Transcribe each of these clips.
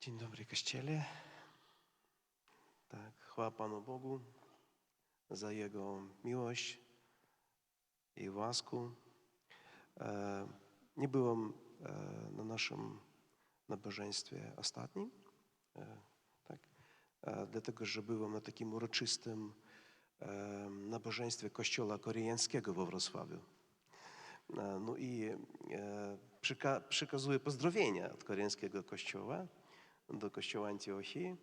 Dzień dobry, Kościele. Tak, chwała Panu Bogu za Jego miłość i łaskę. E, nie byłem e, na naszym nabożeństwie ostatnim, e, tak, dlatego że byłem na takim uroczystym nabożeństwie Kościoła Koreańskiego we Wrocławiu. No i przekazuję pozdrowienia od koreańskiego kościoła do kościoła Antiochii,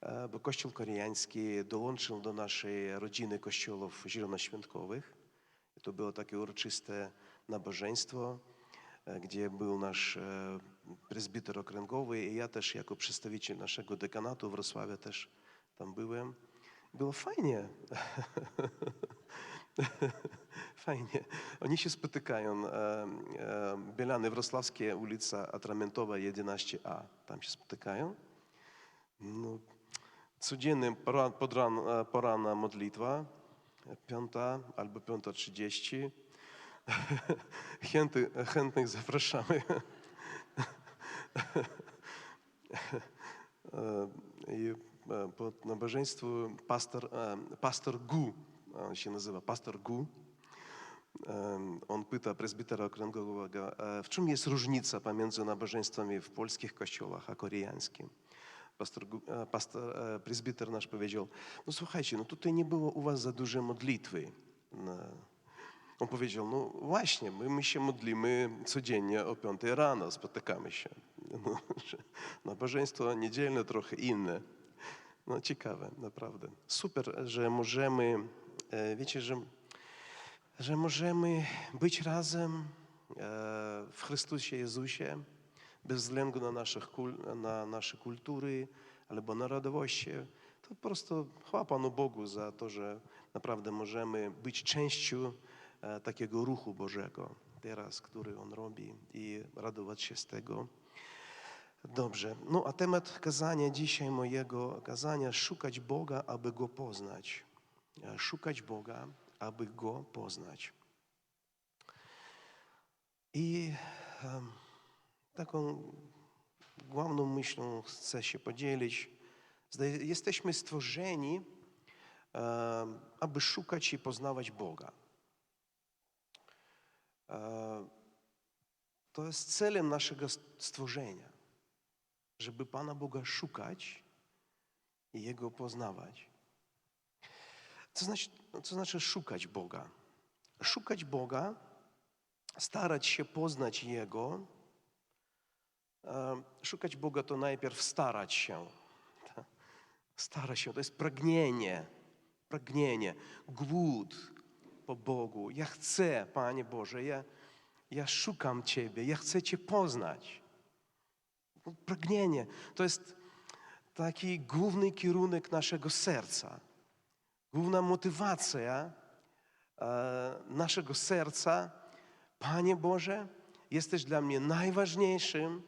e, bo kościół koreański dołączył do naszej rodziny kościołów zielonoświątkowych. To było takie uroczyste nabożeństwo, e, gdzie był nasz e, prezbiter okręgowy i ja też jako przedstawiciel naszego dekanatu w Wrocławiu też tam byłem. Było fajnie. Fajnie. Oni się spotykają. Bielany Wrocławskie, ulica Atramentowa 11A. Tam się spotykają. No, codziennie pora- pod ran, e, poranna modlitwa, piąta albo piąta trzydzieści. Chęty, chętnych zapraszamy. E, I e, po nabożeństwu pastor, pastor Gu, on się nazywa pastor Gu, on pyta prezbitera okręgowego, e, w czym jest różnica pomiędzy nabożeństwami w polskich kościołach a koreańskim. Pastor, e, pastor, e, prezbiter nasz powiedział, no słuchajcie, no tutaj nie było u was za duże modlitwy. No. On powiedział, no właśnie, my, my się modlimy codziennie o 5 rano, spotykamy się. No, że nabożeństwo niedzielne trochę inne. No ciekawe, naprawdę. Super, że możemy, wiecie, że że możemy być razem e, w Chrystusie Jezusie, bez względu na, naszych, na nasze kultury albo narodowości. To po prostu chwała Panu Bogu za to, że naprawdę możemy być częścią e, takiego ruchu Bożego teraz, który On robi i radować się z tego. Dobrze, no a temat kazania dzisiaj mojego kazania szukać Boga, aby Go poznać. E, Szukać Boga, aby Go poznać. I taką główną myślą chcę się podzielić. Jesteśmy stworzeni, aby szukać i poznawać Boga. E, To jest celem naszego stworzenia, żeby Pana Boga szukać i Jego poznawać. Co znaczy, co znaczy szukać Boga? Szukać Boga, starać się poznać Jego. Szukać Boga to najpierw starać się. Ta- Starać się, to jest pragnienie, pragnienie, głód po Bogu. Ja chcę, Panie Boże, ja, ja szukam Ciebie, ja chcę Cię poznać. Pragnienie to jest taki główny kierunek naszego serca główna motywacja e, naszego serca, Panie Boże, jesteś dla mnie najważniejszym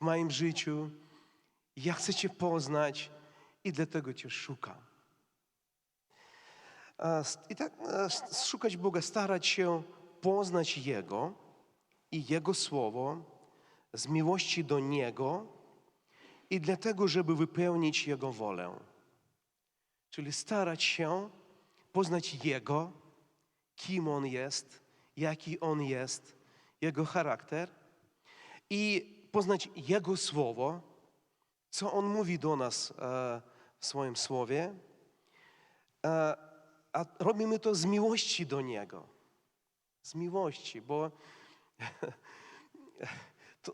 w moim życiu. Ja chcę Cię poznać i dlatego Cię szukam. E, I tak e, szukać Boga, starać się poznać Jego i Jego Słowo z miłości do Niego i dlatego, żeby wypełnić Jego wolę. Czyli starać się poznać Jego, kim On jest, jaki On jest, Jego charakter i poznać Jego Słowo, co On mówi do nas e, w swoim Słowie, e, a robimy to z miłości do Niego. Z miłości, bo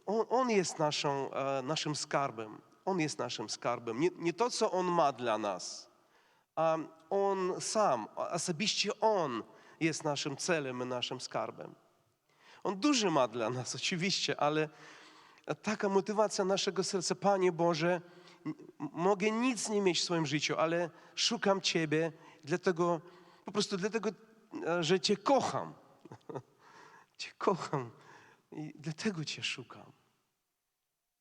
on, on jest naszą, e, naszym skarbem. On jest naszym skarbem. Nie, nie to, co On ma dla nas, a On sam, osobiście On jest naszym celem i naszym skarbem. On duży ma dla nas, oczywiście, ale taka motywacja naszego serca, Panie Boże, mogę nic nie mieć w swoim życiu, ale szukam Ciebie, dlatego, po prostu dlatego, e, że Cię kocham. Cię kocham i dlatego Cię szukam.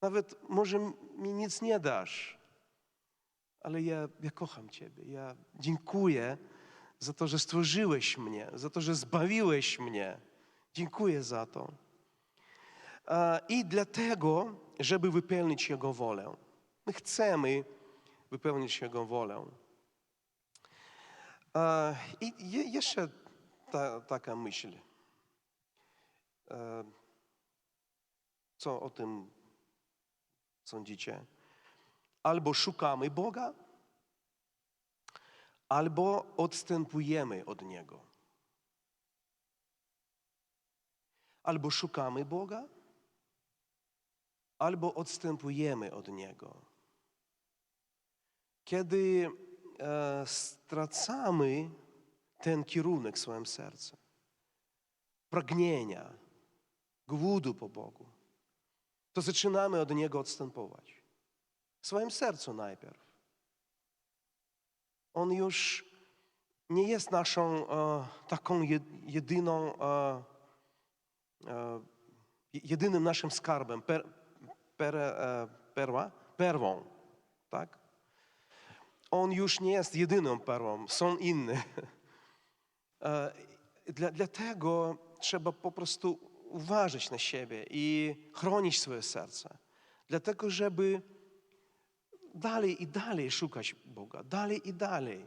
Nawet może mi nic nie dasz, ale ja, ja kocham Ciebie. Ja dziękuję za to, że stworzyłeś mnie, za to, że zbawiłeś mnie. Dziękuję za to. I dlatego, żeby wypełnić Jego wolę. My chcemy wypełnić Jego wolę. I je- jeszcze ta, taka myśl. E, Co o tym sądzicie? Albo szukamy Boga, albo odstępujemy od Niego. Albo szukamy Boga, albo odstępujemy od Niego. Kiedy e, stracamy ten kierunek w swoim sercu, pragnienia, głodu po Bogu, to zaczynamy od Niego odstępować. W swoim sercu najpierw. On już nie jest naszą e, taką je- jedyną, e, e, jedynym naszym skarbem, per, per, e, perła, perłą, tak? On już nie jest jedyną perłą, są inne. E, Dla, dlatego trzeba po prostu uważać na siebie i chronić swoje serce. Dlatego, żeby dalej i dalej szukać Boga, dalej i dalej,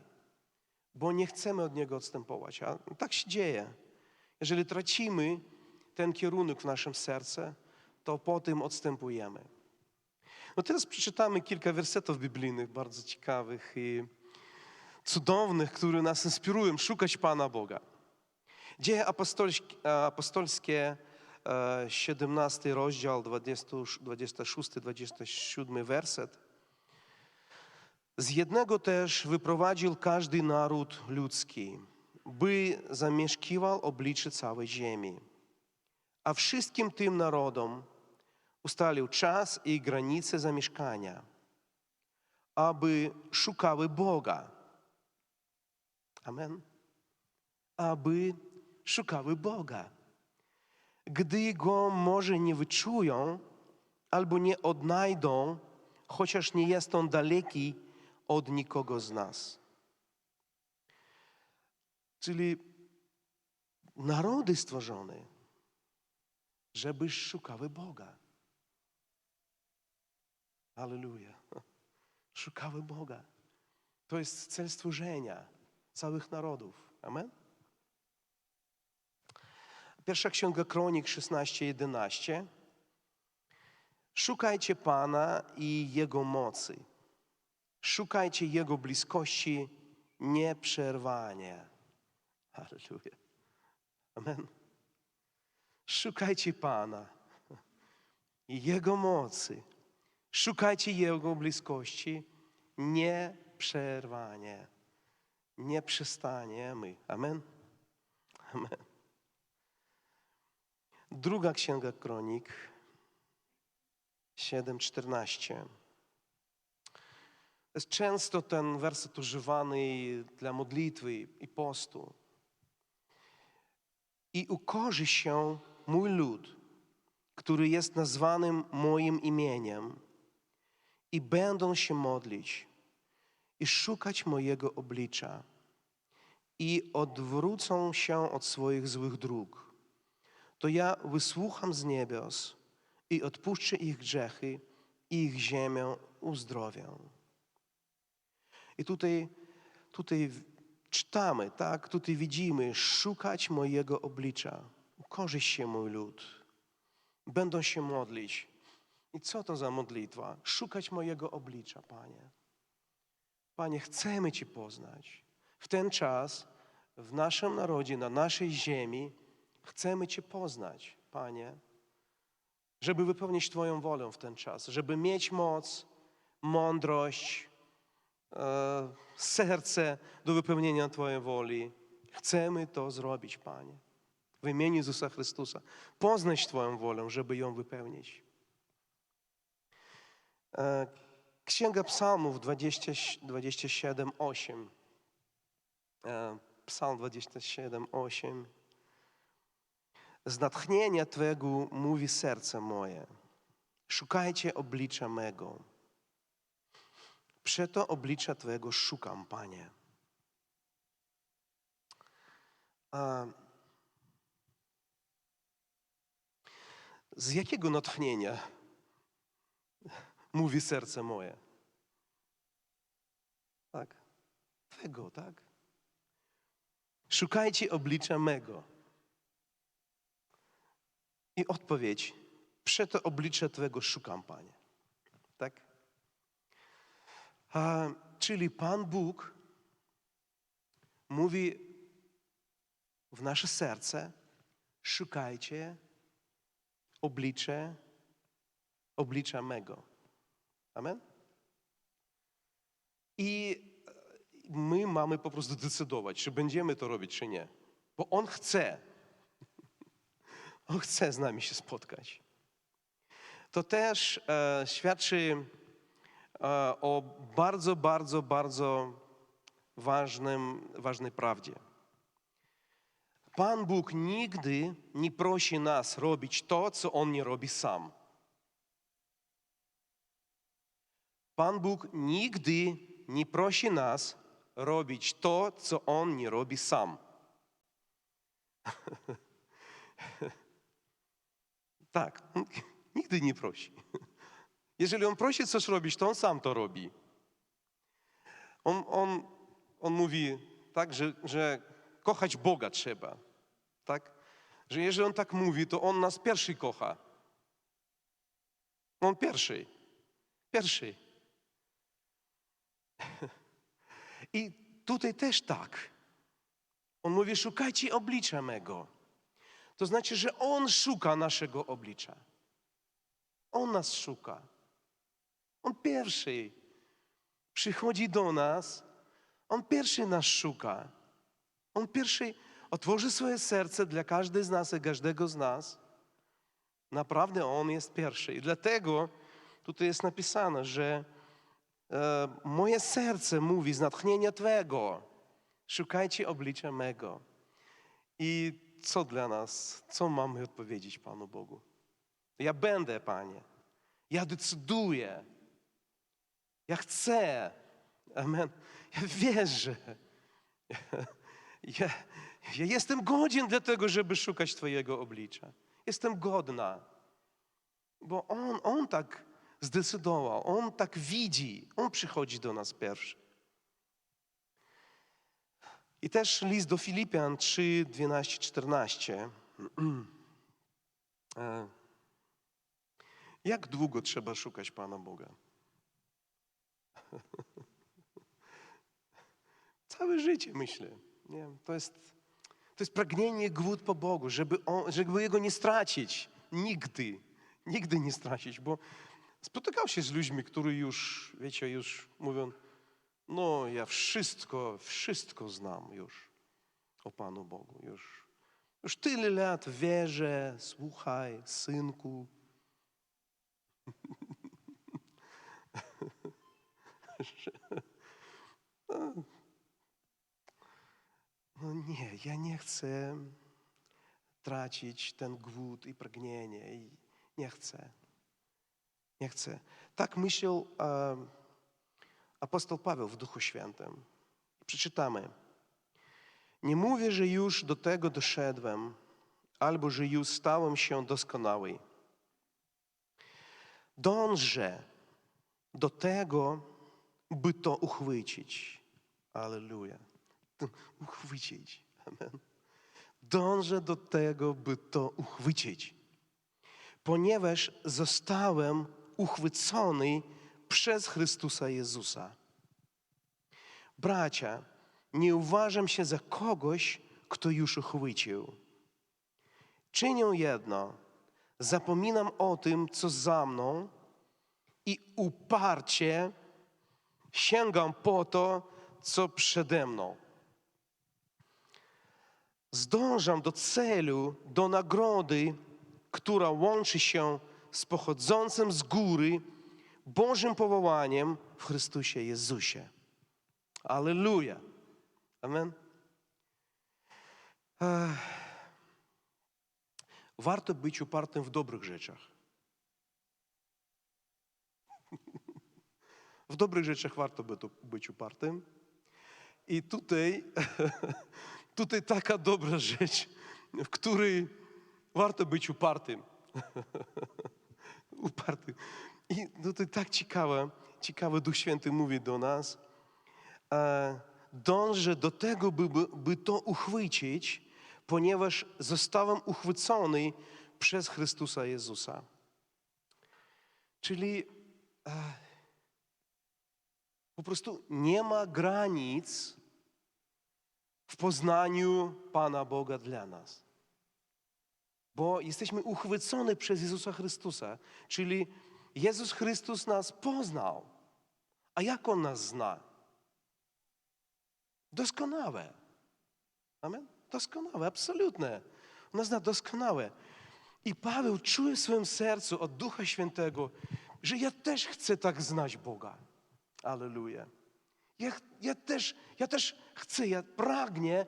bo nie chcemy od Niego odstępować. A tak się dzieje. Jeżeli tracimy ten kierunek w naszym sercu, to potem odstępujemy. No teraz przeczytamy kilka wersetów biblijnych, bardzo ciekawych i cudownych, które nas inspirują szukać Pana Boga. Dzieje apostolskie, apostolskie e, 17 rozdział, 26-27 werset. Z jednego też wyprowadził każdy naród ludzki, by zamieszkiwał oblicze całej ziemi. A wszystkim tym narodom ustalił czas i granice zamieszkania, aby szukały Boga. Amen. Aby szukały Boga. Gdy Go może nie wyczują albo nie odnajdą, chociaż nie jest On daleki od nikogo z nas. Czyli narody stworzone, żeby szukały Boga. Halleluja. Szukały Boga. To jest cel stworzenia całych narodów. Amen? Pierwsza Księga Kronik 16:11. Szukajcie Pana i Jego mocy. Szukajcie Jego bliskości nieprzerwanie. Halleluja. Amen. Szukajcie Pana i Jego mocy. Szukajcie Jego bliskości nieprzerwanie. Nie przestaniemy. Amen. Amen. Druga Księga Kronik 7:14. Jest często ten werset używany dla modlitwy i postu. I ukorzy się mój lud, który jest nazwanym moim imieniem, i będą się modlić i szukać mojego oblicza, i odwrócą się od swoich złych dróg. To ja wysłucham z niebios i odpuszczę ich grzechy i ich ziemię uzdrowię. I tutaj, tutaj czytamy, tak? Tutaj widzimy, szukać mojego oblicza. Ukorzy się mój lud. Będą się modlić. I co to za modlitwa? Szukać mojego oblicza, Panie. Panie, chcemy Cię poznać. W ten czas, w naszym narodzie, na naszej ziemi, chcemy Cię poznać, Panie, żeby wypełnić Twoją wolę w ten czas, żeby mieć moc, mądrość, serce do wypełnienia Twojej woli. Chcemy to zrobić, Panie. W imieniu Jezusa Chrystusa. Poznać Twoją wolę, żeby ją wypełnić. E, Księga Psalmów 20, 27, 8. E, Psalm 27, 8. Z natchnienia Twego mówi serce moje. Szukajcie oblicza mego. Przeto oblicza Twego szukam, Panie. A z jakiego natchnienia mówi serce moje? Tak, Twego, tak? Szukajcie oblicza mego. I odpowiedź, przeto oblicze Twego szukam, Panie. Tak? A, czyli Pan Bóg mówi w nasze serce, szukajcie oblicze, oblicza mego. Amen? I my mamy po prostu decydować, czy będziemy to robić, czy nie. Bo On chce. On chce z nami się spotkać. To też e, świadczy e, o bardzo, bardzo, bardzo ważnym, ważnej prawdzie. Pan Bóg nigdy nie prosi nas robić to, co On nie robi sam. Pan Bóg nigdy nie prosi nas robić to, co On nie robi sam. tak, nigdy nie prosi. Jeżeli On prosi coś robić, to On sam to robi. On, on, on mówi tak, że, że kochać Boga trzeba. Tak? Że jeżeli On tak mówi, to On nas pierwszy kocha. On pierwszy. Pierwszy. I tutaj też tak. On mówi, szukajcie oblicza mego. To znaczy, że On szuka naszego oblicza. On nas szuka. On pierwszy przychodzi do nas. On pierwszy nas szuka. On pierwszy otworzy swoje serce dla każdej z nas i każdego z nas. Naprawdę On jest pierwszy. I dlatego tutaj jest napisane, że e, moje serce mówi z natchnienia Twego, szukajcie oblicza mego. I co dla nas, co mamy odpowiedzieć Panu Bogu? Ja będę, Panie. Ja decyduję. Ja chcę. Amen. Ja wierzę. Ja, ja jestem godzien do tego, żeby szukać Twojego oblicza. Jestem godna. Bo On, On tak zdecydował, On tak widzi, On przychodzi do nas pierwszy. I też list do Filipian 3, 12, 14. E, Jak długo trzeba szukać Pana Boga? Całe życie, myślę. Nie? To, jest, to jest pragnienie, głód po Bogu, żeby, on, żeby Jego nie stracić. Nigdy. Nigdy nie stracić, bo spotykał się z ludźmi, którzy już, wiecie, już mówią, no ja wszystko, wszystko znam już o Panu Bogu. Już, już tyle lat wierzę, słuchaj, synku. No nie, ja nie chcę tracić ten głód i pragnienie. Nie chcę. Nie chcę. Tak myślał e, apostoł Paweł w Duchu Świętym. Przeczytamy. Nie mówię, że już do tego doszedłem, albo że już stałem się doskonały. Dążę do tego, by to uchwycić. Aleluja. Uchwycić. Amen. Dążę do tego, by to uchwycić. Ponieważ zostałem uchwycony przez Chrystusa Jezusa. Bracia, nie uważam się za kogoś, kto już uchwycił. Czynię jedno, zapominam o tym, co za mną i uparcie sięgam po to, co przede mną. Zdążam do celu, do nagrody, która łączy się z pochodzącym z góry Bożym powołaniem w Chrystusie Jezusie. Aleluja. Amen. Ech. Warto być upartym w dobrych rzeczach. W dobrych rzeczach warto by to być upartym. I tutaj, tutaj taka dobra rzecz, w której warto być upartym. Uparty. I no to tak ciekawe, ciekawe Duch Święty mówi do nas. E, dążę do tego, by, by, by to uchwycić, ponieważ zostałem uchwycony przez Chrystusa Jezusa. Czyli e, po prostu nie ma granic w poznaniu Pana Boga dla nas. Bo jesteśmy uchwyceni przez Jezusa Chrystusa. Czyli Jezus Chrystus nas poznał. A jak On nas zna? Doskonałe. Amen? Doskonałe, absolutne. On nas zna doskonałe. I Paweł czuje w swoim sercu od Ducha Świętego, że ja też chcę tak znać Boga. Aleluja. Ja, ja, też, ja też chcę, ja pragnie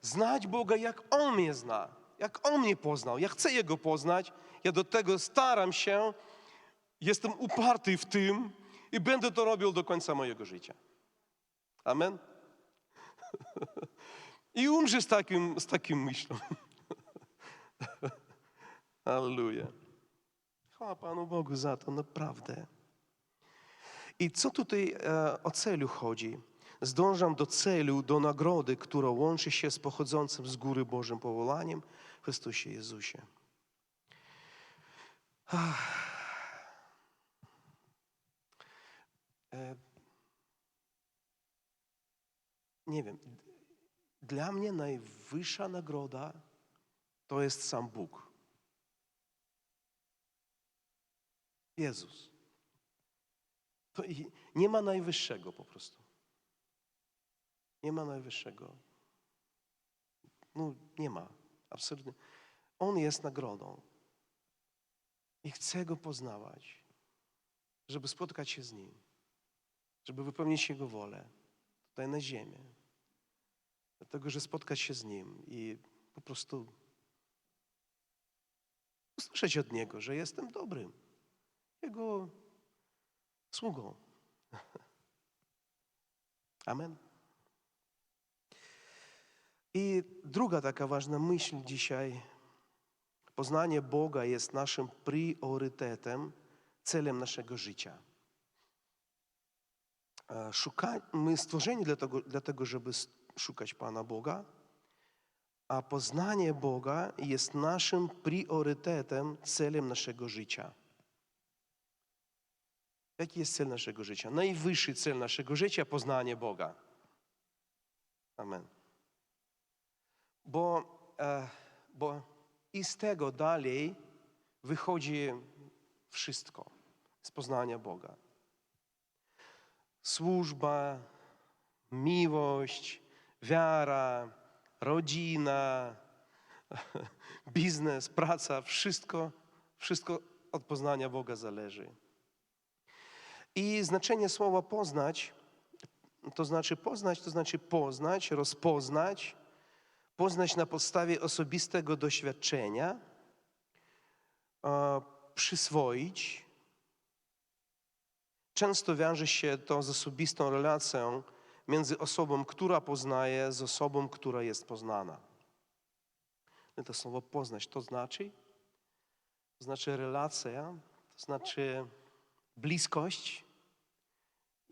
znać Boga, jak On mnie zna, jak On mnie poznał. Ja chcę Jego poznać, ja do tego staram się, jestem uparty w tym i będę to robił do końca mojego życia. Amen. I umrze z takim, z takim myślą. Aleluja. Chwała Panu Bogu za to, naprawdę. I co tutaj e, o celu chodzi? Zdążam do celu, do nagrody, która łączy się z pochodzącym z góry Bożym powołaniem w Chrystusie Jezusie. E, nie wiem, dla mnie najwyższa nagroda to jest sam Bóg. Jezus. To nie ma najwyższego po prostu. Nie ma najwyższego. No nie ma, absolutnie. On jest nagrodą. I chcę Go poznawać, żeby spotkać się z Nim, żeby wypełnić Jego wolę tutaj na ziemię. Dlatego, że spotkać się z Nim i po prostu usłyszeć od Niego, że jestem dobrym, Jego sługą. Amen. I druga taka ważna myśl dzisiaj. Poznanie Boga jest naszym priorytetem, celem naszego życia. E, Szuka, my stworzeni dla tego, dlatego, żeby s- szukać Pana Boga, a poznanie Boga jest naszym priorytetem, celem naszego życia. Jaki jest cel naszego życia? Najwyższy cel naszego życia poznanie Boga. Amen. Bo, e, bo i z tego dalej wychodzi wszystko z poznania Boga. Służba, miłość, wiara, rodzina, biznes, praca, wszystko, wszystko od poznania Boga zależy. I znaczenie słowa poznać, to znaczy poznać, to znaczy poznać, rozpoznać, poznać na podstawie osobistego doświadczenia, przyswoić. Często wiąże się to z osobistą relacją między osobą, która poznaje, z osobą, która jest poznana. To słowo poznać to znaczy? To znaczy relacja, to znaczy bliskość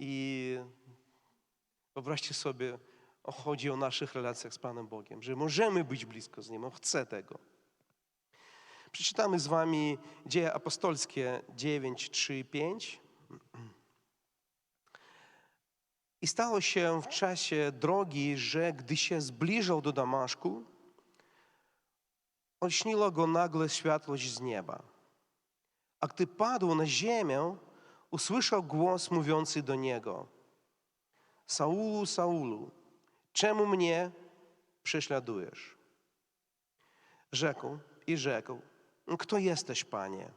i wyobraźcie sobie, chodzi o naszych relacjach z Panem Bogiem, że możemy być blisko z Nim, On chce tego. Przeczytamy z Wami Dzieje Apostolskie 9, 3 i 5. I stało się w czasie drogi, że gdy się zbliżał do Damaszku, olśniło go nagle światłość z nieba. A gdy padł na ziemię, usłyszał głos mówiący do niego: Saulu, Saulu, czemu mnie prześladujesz? Rzekł i rzekł: Kto jesteś, panie?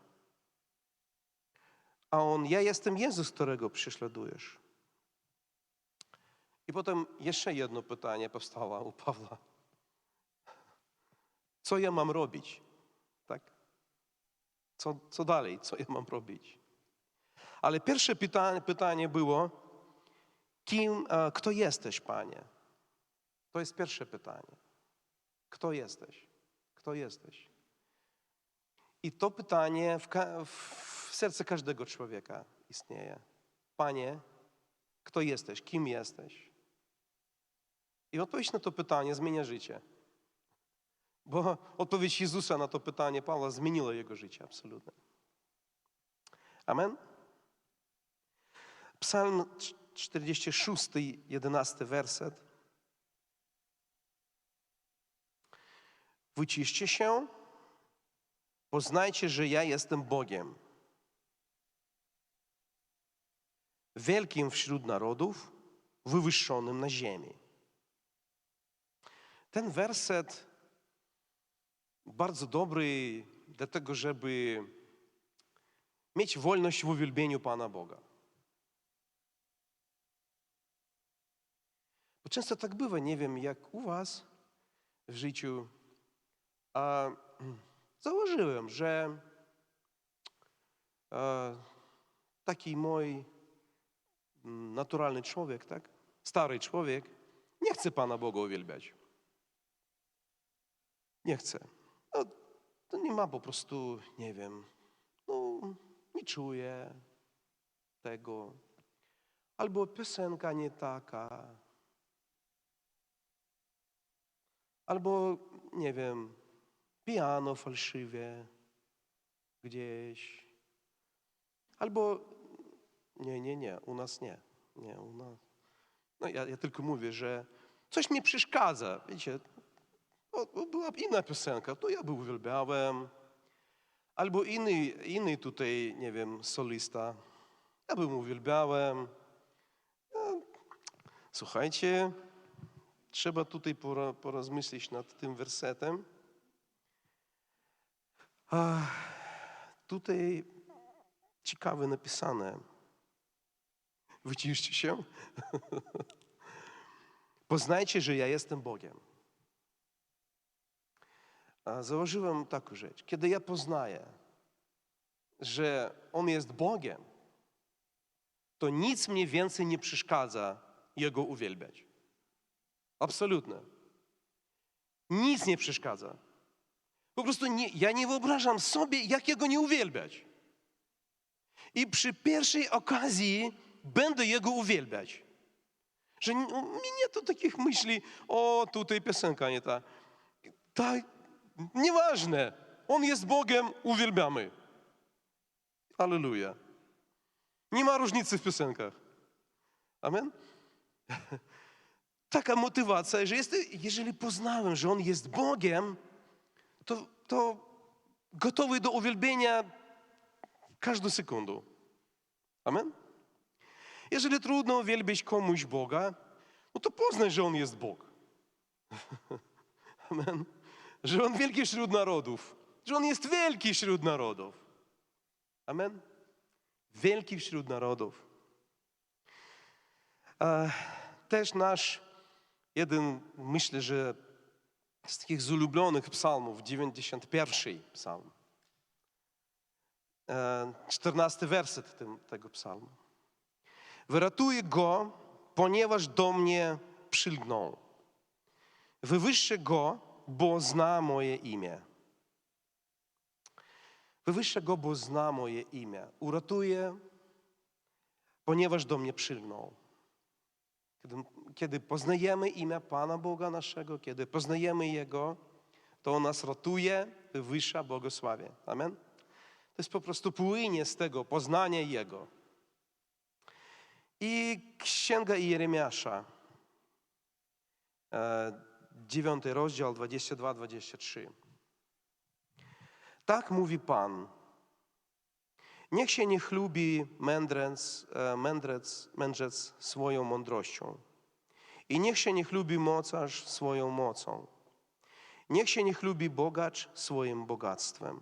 A on: Ja jestem Jezus, którego prześladujesz. I potem jeszcze jedno pytanie powstało u Pawła. Co ja mam robić? Tak? Co, co dalej? Co ja mam robić? Ale pierwsze pytanie, pytanie było, kim, e, kto jesteś, Panie? To jest pierwsze pytanie. Kto jesteś? Kto jesteś? I to pytanie w, w serce każdego człowieka istnieje. Panie, kto jesteś? Kim jesteś? I odpowiedź na to pytanie zmienia życie. Bo odpowiedź Jezusa na to pytanie Pawła zmieniła jego życie absolutnie. Amen? Psalm 46, 11 werset. Wyciszcie się, poznajcie, że ja jestem Bogiem. Wielkim wśród narodów, wywyższonym na ziemi. Ten werset bardzo dobry dlatego, żeby mieć wolność w uwielbieniu Pana Boga. Bo często tak bywa, nie wiem jak u Was w życiu, a zauważyłem, że taki mój mm, naturalny człowiek, tak? Stary człowiek, nie chce Pana Boga uwielbiać. Nie chce. No, to nie ma po prostu, nie wiem, no, nie czuje tego. Albo piosenka nie taka. Albo, nie wiem, piano fałszywie gdzieś. Albo, nie, nie, nie, u nas nie. Nie, u nas. No ja, ja tylko mówię, że coś mi przeszkadza, wiecie. O, była inna piosenka, to ja by uwielbiałem. Albo inny, inny tutaj, nie wiem, solista. Ja bym uwielbiałem. No, Słuchajcie, trzeba tutaj porozmyśleć nad tym wersetem. Tutaj ciekawe napisane. Wyciszcie się. Poznajcie, że ja jestem Bogiem. A Założyłem taką rzecz. Kiedy ja poznaję, że On jest Bogiem, to nic mnie więcej nie przeszkadza Jego uwielbiać. Absolutnie. Nic nie przeszkadza. Po prostu nie, ja nie wyobrażam sobie, jak Jego nie uwielbiać. I przy pierwszej okazji będę Jego uwielbiać. Że mnie nie to takich myśli, o tutaj piosenka nie ta. Tak, nieważne. On jest Bogiem, uwielbiamy. Aleluja. Nie ma różnicy w piosenkach. Amen? Taka motywacja, że jest, jeżeli poznałem, że On jest Bogiem, to, to gotowy do uwielbienia każdą sekundę. Amen? Jeżeli trudno uwielbić komuś Boga, no to poznaj, że On jest Bóg. Amen. Że On wielki wśród narodów. Że On jest wielki wśród narodów. Amen. Wielki wśród narodów. Też nasz jeden, myślę, że z takich z ulubionych psalmów, 91 psalm. E, 14 werset tym, tego psalmu. Wyratuję go, ponieważ do mnie przylgnął. Wywyższę go, bo zna moje imię. Wywyższę go, bo zna moje imię. Uratuję, ponieważ do mnie przylgnął. Kiedy, kiedy poznajemy imię Pana Boga naszego, kiedy poznajemy Jego, to On nas ratuje, wywyższa, błogosławie. Amen? To jest po prostu płynie z tego poznania Jego. I Księga Jeremiasza, e, dziewiąty rozdział, 22-23. Tak mówi Pan. Niech się nie chlubi mędrec, e, mędrec, mędrzec swoją mądrością. I niech się nie chlubi mocarz swoją mocą. Niech się nie chlubi bogacz swoim bogactwem.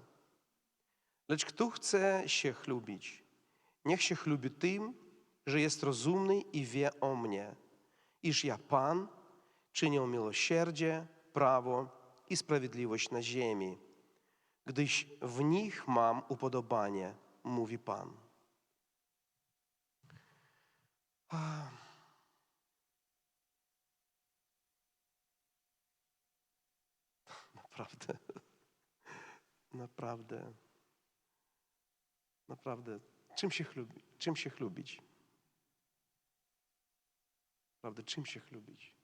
Lecz kto chce się chlubić, niech się chlubi tym, że jest rozumny i wie o mnie, iż ja Pan czynię miłosierdzie, prawo i sprawiedliwość na ziemi, gdyż w nich mam upodobanie, mówi Pan. Naprawdę. Naprawdę. Naprawdę, czym się, chlubi, czym się chlubić? Naprawdę, czym się chlubić?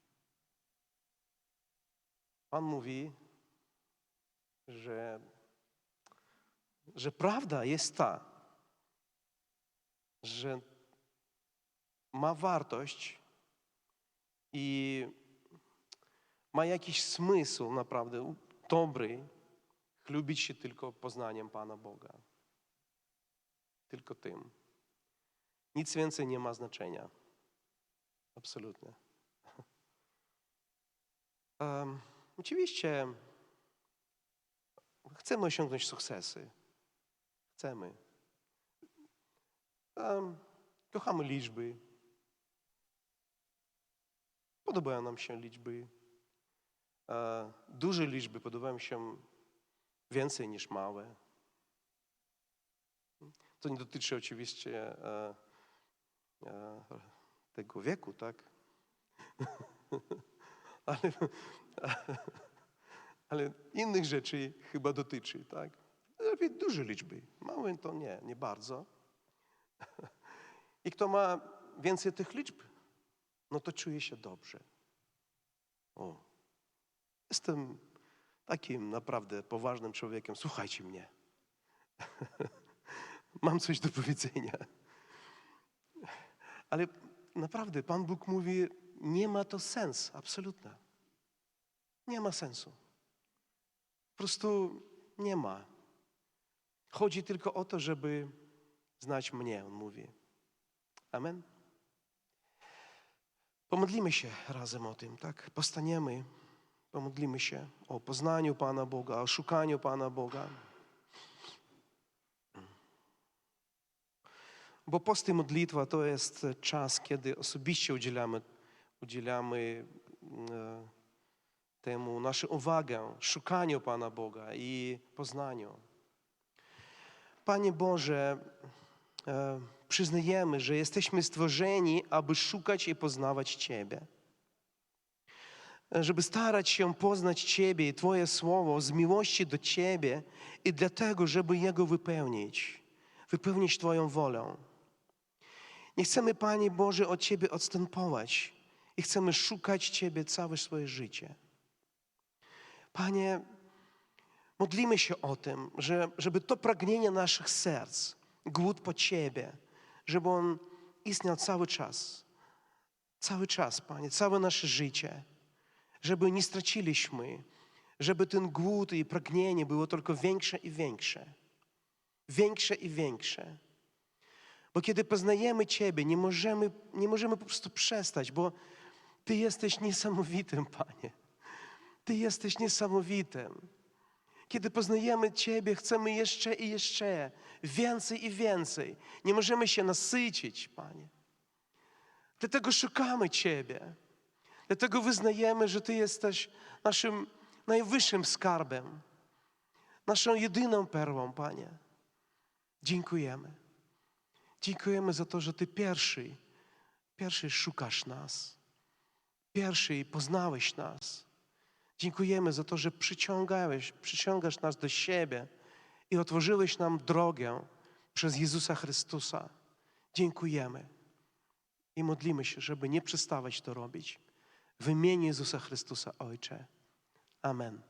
Pan mówi, że, że prawda jest ta, że ma wartość i ma jakiś smysł naprawdę dobry chlubić się tylko poznaniem Pana Boga. Tylko tym. Nic więcej nie ma znaczenia. Absolutnie. Um, oczywiście chcemy osiągnąć sukcesy. Chcemy. Um, kochamy liczby. Podobają nam się liczby. E, duże liczby podobają się więcej niż małe. To nie dotyczy oczywiście e, e, tego wieku, tak? ale, ale innych rzeczy chyba dotyczy, tak? Duże liczby, małe to nie, nie bardzo. I kto ma więcej tych liczb, no to czuje się dobrze. O, jestem takim naprawdę poważnym człowiekiem. Słuchajcie mnie. Mam coś do powiedzenia. Ale naprawdę Pan Bóg mówi, nie ma to sens, absolutnie. Nie ma sensu. Po prostu nie ma. Chodzi tylko o to, żeby znać mnie, On mówi. Amen. Pomodlimy się razem o tym, tak? Postaniemy, pomodlimy się o poznaniu Pana Boga, o szukaniu Pana Boga. Bo post i modlitwa to jest czas, kiedy osobiście udzielamy, udzielamy e, temu naszą uwagę, szukaniu Pana Boga i poznaniu. Panie Boże, e, przyznajemy, że jesteśmy stworzeni, aby szukać i poznawać Ciebie. Żeby starać się poznać Ciebie i Twoje Słowo z miłości do Ciebie i dlatego, żeby Jego wypełnić, wypełnić Twoją wolę. Nie chcemy, Panie Boże, od Ciebie odstępować i chcemy szukać Ciebie całe swoje życie. Panie, modlimy się o tym, że, żeby to pragnienie naszych serc, głód po Ciebie, żeby on istniał cały czas. Cały czas, Panie, całe nasze życie. Żeby nie straciliśmy, żeby ten głód i pragnienie było tylko większe i większe. Większe i większe. Bo kiedy poznajemy Ciebie, nie możemy, nie możemy po prostu przestać, bo Ty jesteś niesamowitym, Panie. Ty jesteś niesamowitym. Kiedy poznajemy Ciebie, chcemy jeszcze i jeszcze, więcej i więcej. Nie możemy się nasycić, Panie. Dlatego szukamy Ciebie. Dlatego wyznajemy, że Ty jesteś naszym najwyższym skarbem, naszą jedyną perłą, Panie. Dziękujemy. Dziękujemy za to, że Ty pierwszy, pierwszy szukasz nas. Pierwszy poznałeś nas. Dziękujemy za to, że przyciągałeś, przyciągasz nas do siebie i otworzyłeś nam drogę przez Jezusa Chrystusa. Dziękujemy i modlimy się, żeby nie przestawać to robić. W imieniu Jezusa Chrystusa, Ojcze. Amen.